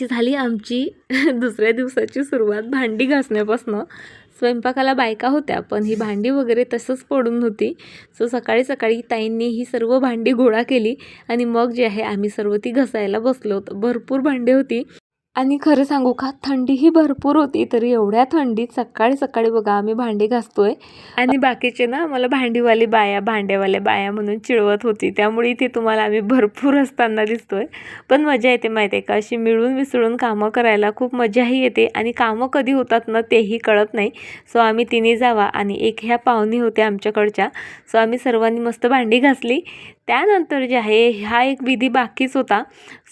अशी झाली आमची? दुसऱ्या दिवसाची सुरुवात भांडी घासण्यापासनं. स्वयंपाकाला बायका होत्या पण ही भांडी वगैरे तसंच पडून होती. सो सकाळी सकाळी ताईंनी ही सर्व भांडी गोळा केली आणि मग जे आहे आम्ही सर्व ती घसायला बसलो होतो. भरपूर भांडी होती. आणि खरं सांगू का थंडीही भरपूर होती तरी एवढ्या थंडीत सकाळी सकाळी बघा आम्ही भांडी घासतोय. आणि बाकीचे ना मला भांडीवाली बाया भांड्यावाल्या बाया म्हणून चिडवत होती. त्यामुळे इथे तुम्हाला आम्ही भरपूर असताना दिसतोय. पण मजा येते माहिती आहे का अशी मिळून मिसळून कामं करायला खूप मजाही येते. आणि कामं कधी होतात ना तेही कळत नाही. सो आम्ही तिने जावा आणि एक ह्या पाहुणी होत्या आमच्याकडच्या. सो आम्ही सर्वांनी मस्त भांडी घासली. त्यानंतर जे आहे हा एक विधी बाकीच होता.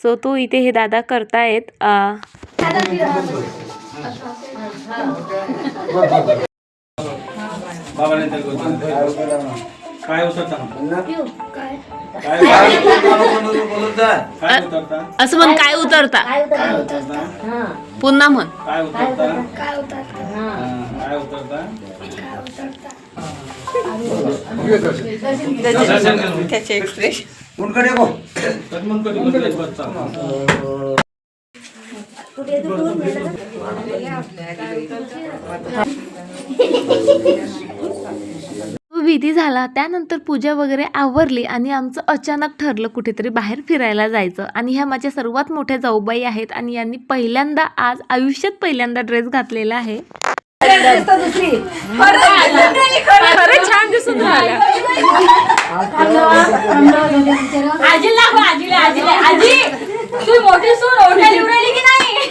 सो तो इथे हे दादा करतायत. काय उतरता काय काय? उतरता असं म्हण काय उतरता? काय उतरता? पुन्हा म्हण. काय उतरता? काय उतरता? त्याचे एक्सप्रेशन विधी झाला त्यानंतर पूजा वगैरे आवरली आणि आमचं अचानक ठरलं कुठेतरी बाहेर फिरायला जायचं. आणि ह्या माझ्या सर्वात मोठ्या जाऊबाई आहेत आणि यांनी पहिल्यांदा आज आयुष्यात पहिल्यांदा ड्रेस घातलेला आहे. छान दिसून राहिल्या तू मोठी सून ओढल्या निवडली की नाही?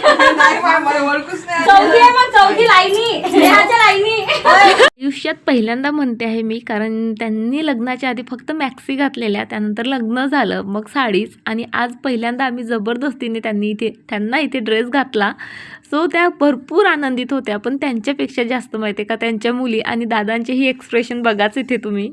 चौथी आहे मग चौथी लाईनी. स्नेहाच्या लाईनी. आयुष्यात पहिल्यांदा म्हणते आहे मी कारण त्यांनी लग्नाच्या आधी फक्त मॅक्सी घातलेल्या त्यानंतर लग्न झालं मग साडीच. आणि आज पहिल्यांदा आम्ही जबरदस्तीने त्यांनी इथे त्यांना इथे ड्रेस घातला. सो त्या भरपूर आनंदित होत्या पण त्यांच्यापेक्षा जास्त माहिती आहे का त्यांच्या मुली आणि दादांचेही एक्सप्रेशन बघाच इथे तुम्ही.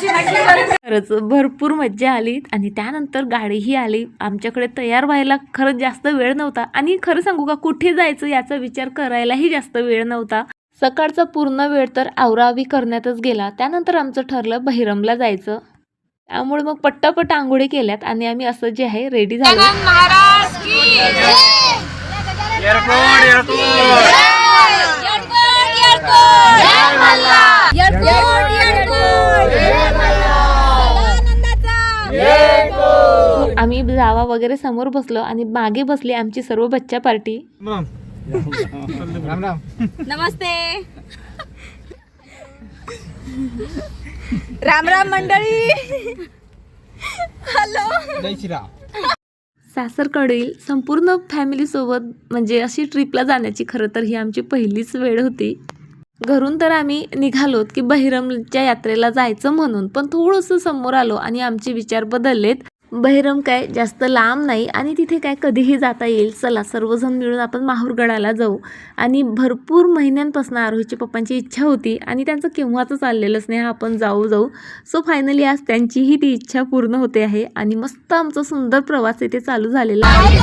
खरंच भरपूर मज्जा आली आणि त्यानंतर गाडीही आली. आमच्याकडे तयार व्हायला खरंच जास्त वेळ नव्हता. आणि खरं सांगू का कुठे जायचं याचा विचार करायलाही जास्त वेळ नव्हता. सकाळचा पूर्ण वेळ तर आवरावी करण्यातच गेला. त्यानंतर आमचं ठरलं बहिरमला जायचं. त्यामुळे मग पट्टापट आंघोळी केल्यात आणि आम्ही असं जे आहे रेडी झालो. आम्ही जावा वगैरे समोर बसलो आणि मागे बसली आमची सर्व बच्चा पार्टी. राम. राम नमस्ते. राम राम मंडळी. हॅलो. जय श्रीराम. सासरकडील संपूर्ण फॅमिलीसोबत म्हणजे अशी ट्रिपला जाण्याची खरं तर ही आमची पहिलीच वेळ होती. घरून तर आम्ही निघालोत की बहिरमच्या यात्रेला जायचं म्हणून पण थोडंसं समोर आलो आणि आमचे विचार बदललेत. बहिरम काय जास्त लांब नाही आणि तिथे काय कधीही जाता येईल. चला सर्वजण मिळून आपण माहूरगडाला जाऊ. आणि भरपूर महिन्यांपासून आरोहीच्या पप्पांची इच्छा होती आणि त्यांचं केव्हाच चाललेलंच नाही आपण जाऊ जाऊ. सो फायनली आज त्यांचीही ती इच्छा पूर्ण होते आहे आणि मस्त आमचा सुंदर प्रवास इथे चालू झालेला आहे.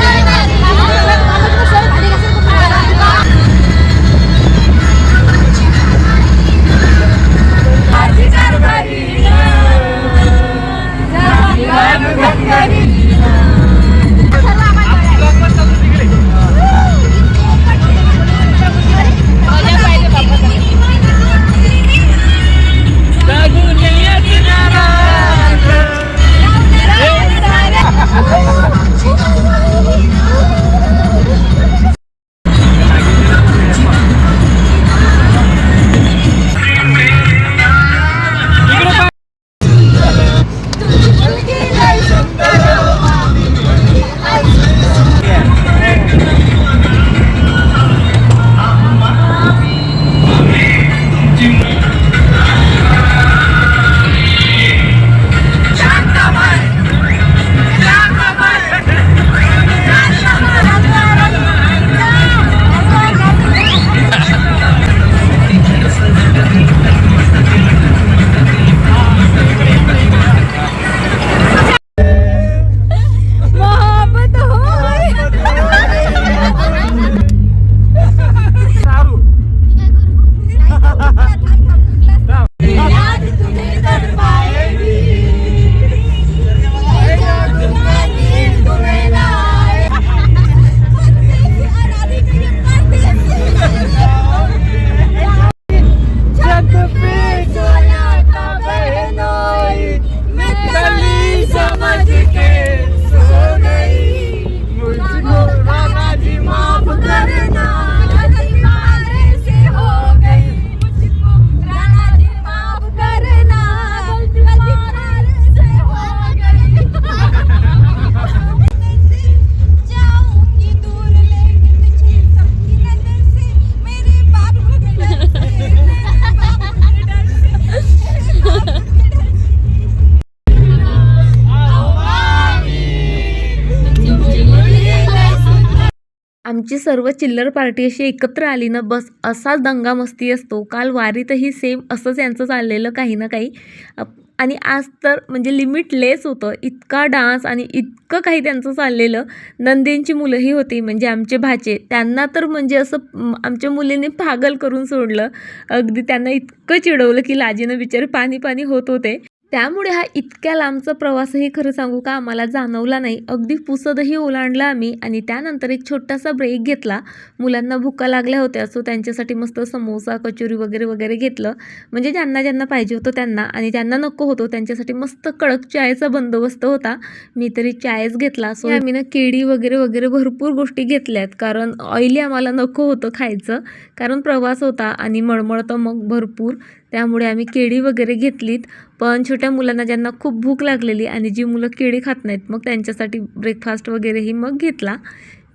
आमची सर्व चिल्लर पार्टी अशी एकत्र आली ना बस असाच दंगामस्ती असतो. काल वारीतही सेम असंच यांचं चाललेलं काही ना काही. अप- आणि आज तर म्हणजे लिमिटलेस होतं. इतका डान्स आणि इतकं काही त्यांचं चाललेलं. नंदेंची मुलंही होती म्हणजे आमचे भाचे. त्यांना तर म्हणजे असं आमच्या मुलीने पागल करून सोडलं. अगदी त्यांना इतकं चिडवलं की लाजीनं बिचारे पाणी पाणी होत होते. त्यामुळे हा इतक्या लांबचा प्रवासही खरं सांगू का आम्हाला जाणवला नाही. अगदी पुसदही ओलांडला आम्ही आणि त्यानंतर एक छोटासा ब्रेक घेतला. मुलांना भुका लागल्या होत्या सो त्यांच्यासाठी मस्त समोसा कचोरी वगैरे वगैरे घेतलं. म्हणजे ज्यांना ज्यांना पाहिजे होतं त्यांना आणि ज्यांना नको होतो त्यांच्यासाठी मस्त कडक चायचा बंदोबस्त होता. मी तरी चायच घेतला. सो आम्ही ना केळी वगैरे वगैरे भरपूर गोष्टी घेतल्यात. कारण ऑइली आम्हाला नको होतं खायचं. कारण प्रवास होता आणि मळमळतं मग भरपूर. त्यामुळे आम्ही केळी वगैरे घेतलीत. पण छोट्या मुलांना ज्यांना खूप भूक लागलेली आणि जी मुलं केळी खात नाहीत मग त्यांच्यासाठी ब्रेकफास्ट वगैरेही मग घेतला.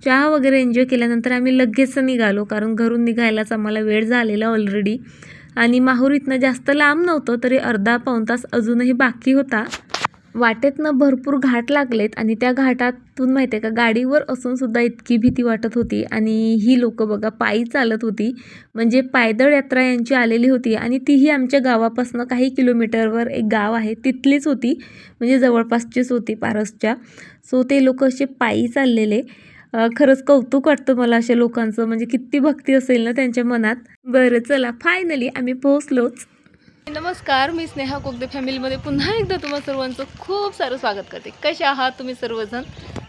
चहा वगैरे एन्जॉय केल्यानंतर आम्ही लगेच निघालो कारण घरून निघायलाच आम्हाला वेळ झालेला ऑलरेडी आणि माहूर इथनं जास्त लांब नव्हतं तरी अर्धा पाऊण तास अजूनही बाकी होता. वाटेतनं भरपूर घाट लागलेत आणि त्या घाटातून माहिती आहे का गाडीवर असून सुद्धा इतकी भीती वाटत होती आणि ही लोक बघा पायी चालत होती. म्हणजे पायदळ यात्रा यांची आलेली होती आणि तीही आमच्या गावापासून काही किलोमीटरवर एक गाव आहे तिथलीच होती. म्हणजे जवळपासचीच होती पारसच्या. सो ते लोक असे पायी चाललेले. खरंच कौतुक वाटतं मला अशा लोकांचं. म्हणजे किती भक्ती असेल ना त्यांच्या मनात. बरं चला फायनली आम्ही पोहोचलोच. नमस्कार मी स्नेहा कोगदे फॅमिलीमध्ये पुन्हा एकदा तुम्हा सर्वांचं खूप सारं स्वागत करते. कसे आहात तुम्ही सर्वजण?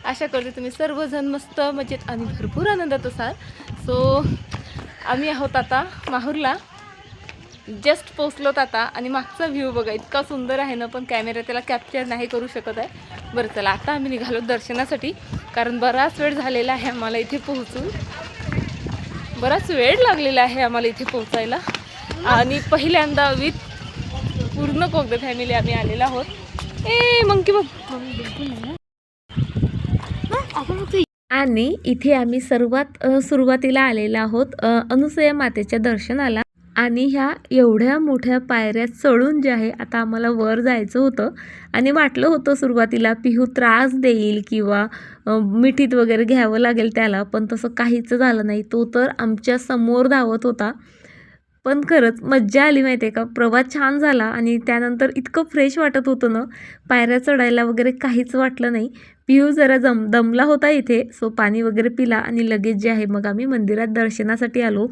आशा करते तुम्ही सर्वजण मस्त मजेत आणि भरपूर आनंदात असाल. सो आम्ही आहोत आता माहूरला. जस्ट पोचलोत आता आणि मागचा व्ह्यू बघा इतका सुंदर आहे ना पण कॅमेरा त्याला कॅप्चर नाही करू शकत आहे. बरं चला आता आम्ही निघालो दर्शनासाठी कारण बराच वेळ झालेला आहे आम्हाला इथे पोहोचून. बराच वेळ लागलेला आहे आम्हाला इथे पोहोचायला. आणि पहिल्यांदा विथ पूर्ण कोगदे फॅमिली आम्ही आलेलो आहोत. ए मंकी बघ आणि इथे आम्ही सर्वात सुरुवातीला आलेलो आहोत अनुसया मातेच्या दर्शनाला. आणि ह्या एवढ्या मोठ्या पायऱ्या चढून जे आहे आता आम्हाला वर जायचं होतं. आणि वाटलं होतं सुरुवातीला पिहू त्रास देईल किंवा मिठीत वगैरे घ्यावं लागेल त्याला पण तसं काहीच झालं नाही. तो तर आमच्यासमोर धावत होता. पण खरंच मज्जा आली माहिती आहे का? प्रवास छान झाला आणि त्यानंतर इतकं फ्रेश वाटत होतं ना पायऱ्या चढायला वगैरे काहीच वाटलं नाही. पिऊ जरा जम दमला होता इथे सो पाणी वगैरे पिला आणि लगेच जे आहे मग आम्ही मंदिरात दर्शनासाठी आलो.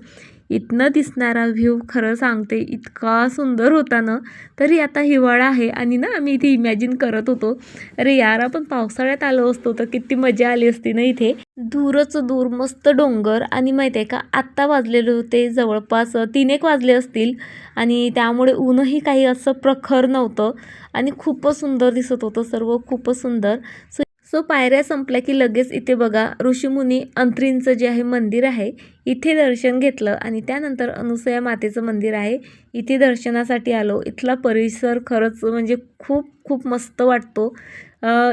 इथनं दिसणारा व्ह्यू खरं सांगते इतका सुंदर होता ना तरी आता हिवाळा आहे आणि ना आम्ही इथे इमॅजिन करत होतो. अरे यार आपण पावसाळ्यात आलो असतो तर किती मजा आली असती ना इथे. दूरच दूर मस्त डोंगर आणि माहिती आहे का आत्ता वाजलेले होते जवळपास तीन एक वाजले असतील आणि त्यामुळे ऊनही काही असं प्रखर नव्हतं आणि खूपच सुंदर दिसत होतं सर्व खूपच सुंदर. सो सो पायऱ्या संपल्या की लगेच इथे बघा ऋषीमुनी अंत्रींचं जे आहे मंदिर आहे इथे दर्शन घेतलं आणि त्यानंतर अनुसया मातेचं मंदिर आहे. इथे दर्शनासाठी आलो. इथला परिसर खरंच म्हणजे खूप खूप मस्त वाटतो.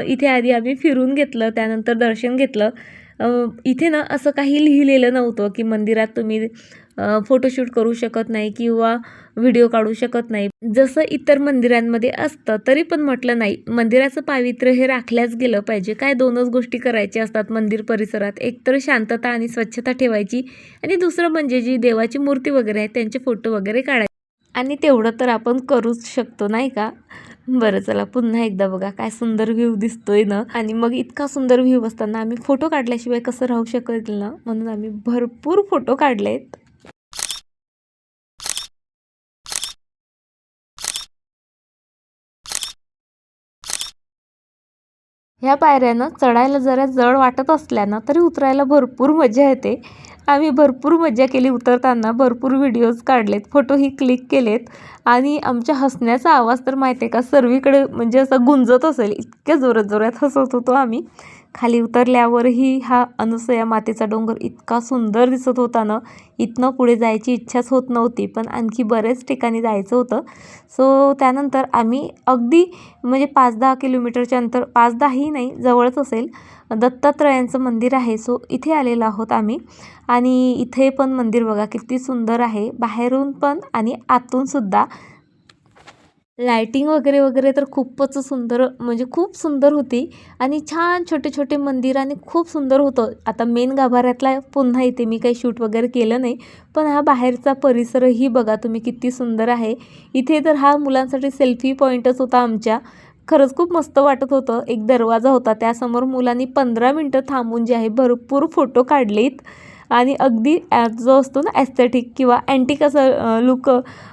इथे आधी आम्ही फिरून घेतलं त्यानंतर दर्शन घेतलं. इथे ना असं काही लिहिलेलं नव्हतं की मंदिरात तुम्ही फोटोशूट करू शकत नाही किंवा व्हिडिओ काढू शकत नाही. जसं इतर मंदिरांमध्ये असतं तरी पण म्हटलं नाही. मंदिराचं पावित्र्य हे राखल्याच गेलं पाहिजे. काय दोनच गोष्टी करायच्या असतात मंदिर परिसरात. एकतर शांतता आणि स्वच्छता ठेवायची आणि दुसरं म्हणजे जी देवाची मूर्ती वगैरे आहे त्यांचे फोटो वगैरे काढायचे. आणि तेवढं तर आपण करूच शकतो नाही का? बरं चला पुन्हा एकदा बघा काय सुंदर व्ह्यू दिसतोय ना. आणि मग इतका सुंदर व्ह्यू असताना आम्ही फोटो काढल्याशिवाय कसं राहू शकत ना? म्हणून आम्ही भरपूर फोटो काढलेत. ह्या पायऱ्यानं चढायला जरा जड वाटत असल्यानं तरी उतरायला भरपूर मजा येते. आम्ही भरपूर मजा केली उतरताना भरपूर व्हिडिओज काढलेत फोटोही क्लिक केलेत. आणि आमच्या हसण्याचा आवाज तर माहिती आहे का सर्वीकडे म्हणजे असा गुंजत असेल इतक्या जोरात जोरात हसत होतो आम्ही. खाली उतरल्यावरही हा अनुसया मातेचा डोंगर इतका सुंदर दिसत होता ना इथनं पुढे जायची इच्छाच होत नव्हती पण आणखी बरेच ठिकाणी जायचं होतं. सो त्यानंतर आम्ही अगदी म्हणजे पाच दहा किलोमीटरच्या अंतर पाच दहाही नाही जवळच असेल दत्तात्रयांचं मंदिर आहे. सो इथे आलेलो आहोत आम्ही. आणि इथे पण मंदिर बघा किती सुंदर आहे. बाहेरून पण आणि आतूनसुद्धा लायटिंग वगैरे वगैरे तर खूपच सुंदर म्हणजे खूप सुंदर होती. आणि छान छोटे छोटे मंदिर आणि खूप सुंदर होतं. आता मेन गाभाऱ्यातला पुन्हा इथे मी काही शूट वगैरे केलं नाही. पण हा बाहेरचा परिसरही बघा तुम्ही किती सुंदर आहे. इथे तर हा मुलांसाठी सेल्फी पॉईंटच होता आमच्या. खरंच खूप मस्त वाटत होतं. एक दरवाजा होता. त्यासमोर मुलांनी पंधरा मिनटं थांबून जे आहे भरपूर फोटो काढलेत. आणि अगदी जो असतो ना ॲस्थेटिक किंवा अँटिक असं लुक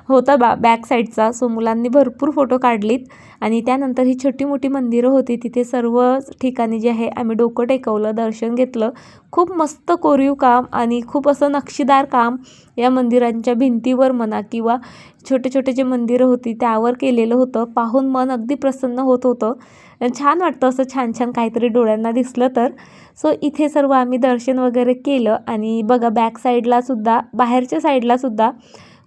होता बा बॅक साईडचा सो मुलांनी भरपूर फोटो काढलीत. आणि त्यानंतर ही छोटी मोठी मंदिरं होती. तिथे सर्व ठिकाणी जे आहे आम्ही डोकं टेकवलं दर्शन घेतलं. खूप मस्त कोरीव काम आणि खूप असं नक्षीदार काम या मंदिरांच्या भिंतीवर म्हणा किंवा छोटे छोटे जे मंदिरं होती त्यावर केलेलं होतं. पाहून मन अगदी प्रसन्न होत होतं. छान वाटतं असं छान छान काहीतरी डोळ्यांना दिसलं तर. सो इथे सर्व आम्ही दर्शन वगैरे केलं आणि बघा बॅक साईडलासुद्धा बाहेरच्या साईडलासुद्धा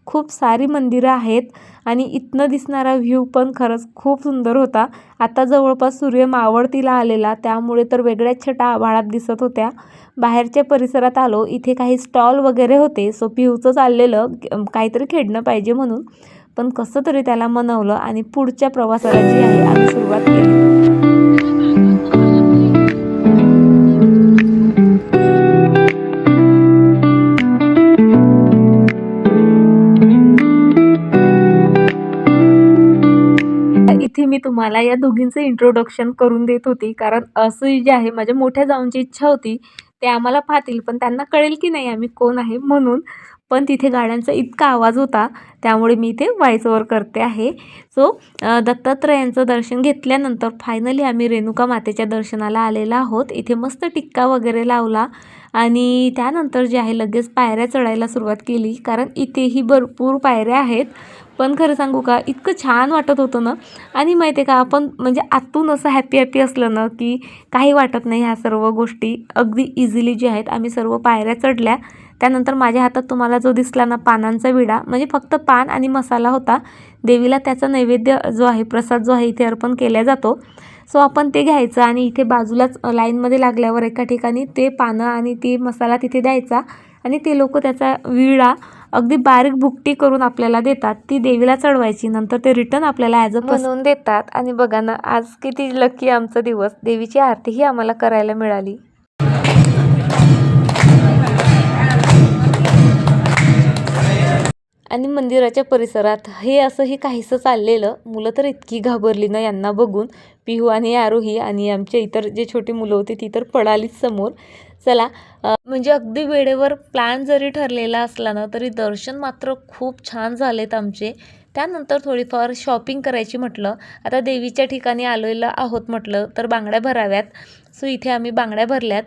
खूप सारी मंदिरं आहेत आणि इथनं दिसणारा व्ह्यू पण खरंच खूप सुंदर होता. आता जवळपास सूर्य मावळतीला आलेला त्यामुळे तर वेगळ्याच छटा आभाळात दिसत होत्या. बाहेरच्या परिसरात आलो इथे काही स्टॉल वगैरे होते सो पिऊचं चाललेलं काहीतरी खेळणं पाहिजे म्हणून. पण कसं तरी त्याला मनवलं आणि पुढच्या प्रवासाला जी आहे आम्ही सुरुवात केली. इथे मी तुम्हाला या दोघींचं इंट्रोडक्शन करून देत होती. कारण असं जे आहे माझ्या मोठ्या जाऊनची इच्छा होती ते आम्हाला पाहतील पण त्यांना कळेल की नाही आम्ही कोण आहे म्हणून. पण तिथे गाड्यांचा इतका आवाज होता त्यामुळे मी इथे व्हॉइस ओव्हर करते आहे. सो दत्तात्रयांचं दर्शन घेतल्यानंतर फायनली आम्ही रेणुका मातेच्या दर्शनाला आलेलो आहोत. इथे मस्त टिक्का वगैरे लावला. आणि त्यानंतर जे आहे लगेच पायऱ्या चढायला सुरुवात केली. कारण इथेही भरपूर पायऱ्या आहेत. पण खरं सांगू का इतकं छान वाटत होतं ना. आणि माहिती आहे का आपण म्हणजे आतून असं हॅपी हॅपी असलं ना की काही वाटत नाही ह्या सर्व गोष्टी. अगदी इझिली जे आहेत आम्ही सर्व पायऱ्या चढल्या. त्यानंतर माझ्या हातात तुम्हाला जो दिसला ना पानांचा विडा म्हणजे फक्त पान आणि मसाला होता. देवीला त्याचा नैवेद्य जो आहे प्रसाद जो आहे इथे अर्पण केला जातो. सो आपण ते घ्यायचं आणि इथे बाजूलाच लाईनमध्ये लागल्यावर एका ठिकाणी ते पानं आणि ती मसाला तिथे द्यायचा आणि ते लोक त्याचा विळा अगदी बारीक भुकटी करून आपल्याला देतात. ती देवीला चढवायची नंतर ते रिटर्न आपल्याला ॲज अ म्हणून देतात. आणि बघा ना आज किती लकी आमचा दिवस. देवीची आरतीही आम्हाला करायला मिळाली. आणि मंदिराच्या परिसरात हे असंही काहीसं चाललेलं मुलं तर इतकी घाबरली ना यांना बघून. पिहू आणि आरोही आणि आमचे इतर जे छोटी मुलं होती ती तर पडालीच समोर. चला म्हणजे अगदी वेळेवर प्लॅन जरी ठरलेला असला ना तरी दर्शन मात्र खूप छान झालेत आमचे. त्यानंतर थोडीफार शॉपिंग करायची म्हटलं. आता देवीच्या ठिकाणी आलेलं आहोत म्हटलं तर बांगड्या भराव्यात. सो इथे आम्ही बांगड्या भरल्यात.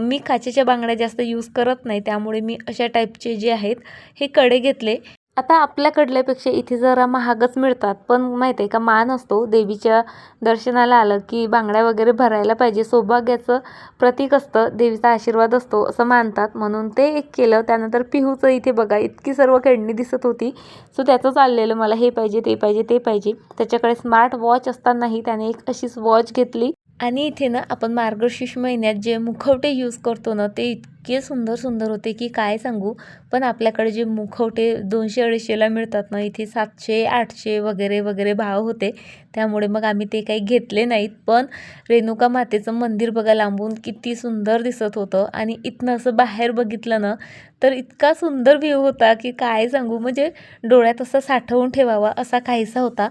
मी काचेच्या बांगड्या जास्त यूज करत नाही त्यामुळे मी अशा टाईपचे जे आहेत हे कडे घेतले. आता आपल्याकडल्यापेक्षा इथे जरा महागच मिळतात. पण माहिती आहे का मान असतो. देवीच्या दर्शनाला आलं की बांगड्या वगैरे भरायला पाहिजे. सौभाग्याचं प्रतीक असतं. देवीचा आशीर्वाद असतो असं मानतात. म्हणून ते एक केलं. त्यानंतर पिहूचं इथे बघा इतकी सर्व खेळणी दिसत होती. सो त्याचं चाललेलं मला हे पाहिजे ते पाहिजे ते पाहिजे. त्याच्याकडे स्मार्ट वॉच असतानाही त्याने एक अशीच वॉच घेतली. आणि इथे ना आपण मार्गशीर्ष महिन्यात जे मुखवटे यूज करतो ना ते इतके सुंदर सुंदर होते की काय सांगू? पण आपल्याकडे जे मुखवटे दोनशे अडीचशेला मिळतात ना इथे सातशे आठशे वगैरे वगैरे भाव होते. त्यामुळे मग आम्ही ते काही घेतले नाहीत. पण रेणुका मातेचं मंदिर बघा लांबून किती सुंदर दिसत होतं. आणि इथनं असं बाहेर बघितलं ना तर इतका सुंदर व्ह्यू होता की काय सांगू? म्हणजे डोळ्यात असं साठवून ठेवावा असा काहीसा होता.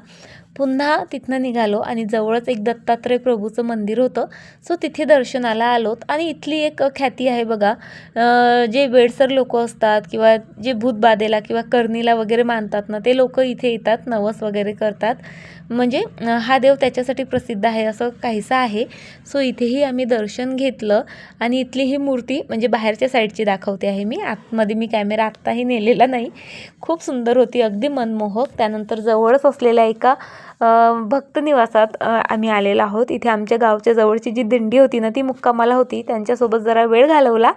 पुन्हा तिथनं निघालो आणि जवळच एक दत्तात्रय प्रभूचं मंदिर होतं. सो तिथे दर्शनाला आलोत. आणि इथली एक ख्याती आहे बघा. जे बेडसर लोक असतात किंवा जे भूतबाधेला किंवा करणीला वगैरे मानतात ना ते लोक इथे येतात नवस वगैरे करतात. म्हणजे हा देव त्याच्यासाठी प्रसिद्ध आहे असं काहीसं आहे. सो इथेही आम्ही दर्शन घेतलं आणि इथली ही मूर्ती म्हणजे बाहेरच्या साईडची दाखवते आहे मी. आतमध्ये मी कॅमेरा आत्ताही नेलेला नाही. खूप सुंदर होती अगदी मनमोहक. त्यानंतर जवळच असलेल्या एका भक्त निवासात आम्ही आलेलो आहोत. इथे आमच्या गावच्या जवळची जी दिंडी होती ना ती मुक्कामाला होती. त्यांच्यासोबत जरा वेळ घालवला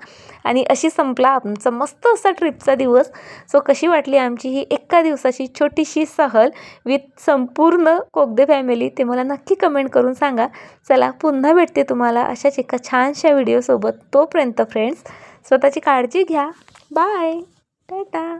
आणि अशी संपला आमचा मस्त असा ट्रिपचा दिवस. सो कशी वाटली आमची ही एका दिवसाची छोटीशी सहल विथ संपूर्ण कोगदे फॅमिली ते मला नक्की कमेंट करून सांगा. चला पुन्हा भेटते तुम्हाला अशाच एका छानशा व्हिडिओसोबत तोपर्यंत फ्रेंड्स स्वतःची काळजी घ्या. बाय. टाटा.